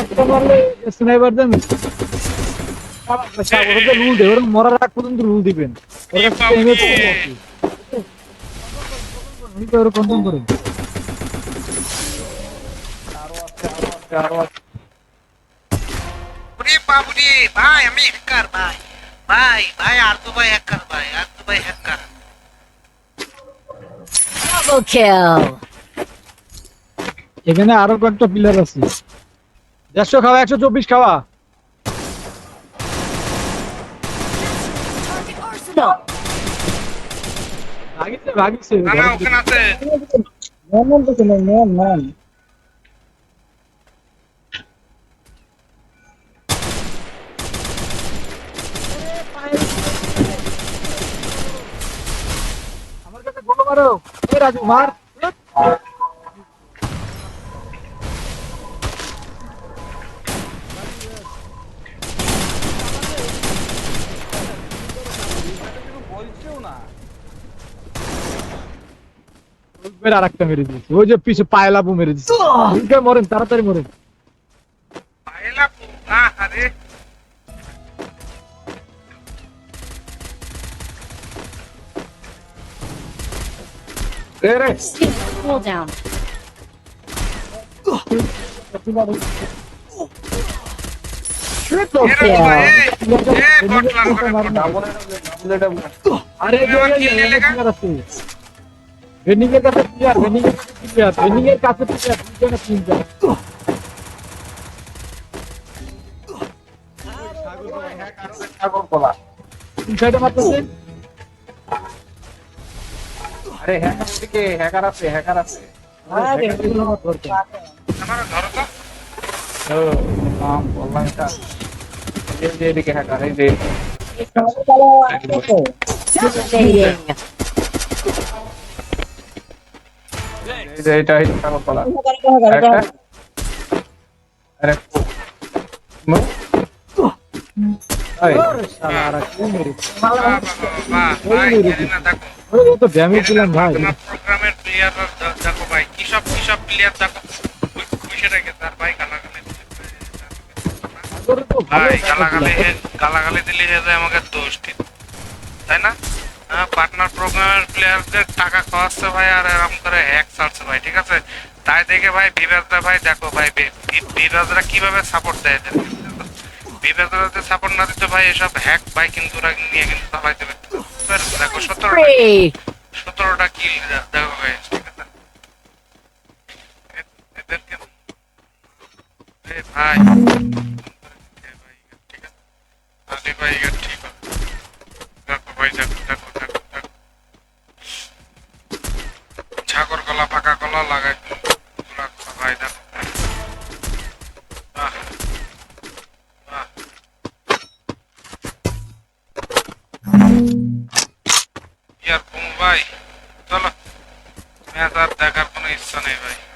একটা মারলে স্নাইপার দেন। সাগরকে রুল দেবে ওরা মরার আগ পর্যন্ত রুল দিবেন। কন্ট্রোল করেন বাবুরে ভাই আমি হ্যাকার ভাই। ভাই ভাই আর তো ভাই হ্যাকার ভাই আর তো ভাই হ্যাকার Double kill. এখানে আরও কয়েকটা পিলার আছে। দেড়শো খাওয়া একশো চব্বিশ খাওয়া। ভাগিছে আমার কাছে গোল মারো। এ রাজু মার। আর একটা মেরে দিয়েছে ওই যে পিছে পায়লাবু মেরে দিচ্ছে দুইটা মরেন তাড়াতাড়ি মরেন পাইলা না আরে Fall down. Triple এরা তো ভাই kill. এ বটলার করে বটলার আরে? ভেন্ডিং এর কাছে প্লেয়ার ভেন্ডিং এর কাছে প্লেয়ার ভেন্ডিং এর কাছে প্লেয়ার দুইটা না তিনটা তিন সাইডে মারতেছে আরে হ্যাকার দিকে হ্যাকার আছে হ্যাকার আছে হ্যাঁ দরকার আমার ধরো তো ও নাম বললাম এটা এদিকে হ্যাকার এই যে এটা বাহ ভাই কি সব কি সব প্লেয়ার দেখো তার ভাই ভালো ভাই গালাগালি গালাগালি দিলে আমাকে দোষ তাই না? পার্টনার প্রোগ্রামের প্লেয়ারদের টাকা খাওয়াচ্ছে ভাই আর এরকম করে হ্যাক ছাড়ছে ভাই ঠিক আছে? তাই দেখে ভাই বিবেকদা ভাই দেখো ভাই বিবেকদা কীভাবে সাপোর্ট দেয় এদের? বিবেকদা যদি সাপোর্ট না দিত ভাই এসব হ্যাক ভাই কিন্তু ওরা নিয়ে কিন্তু চালাইতে পারতো দেখো সতেরোটা সতেরোটা কিল দেখো ভাই ভাই। এটা ঠিক ভাই গলা পাকা গলা লাগাই ভাই দেখো কমু ভাই চলো ম্যাচ আর দেখার কোনো ইচ্ছা নেই ভাই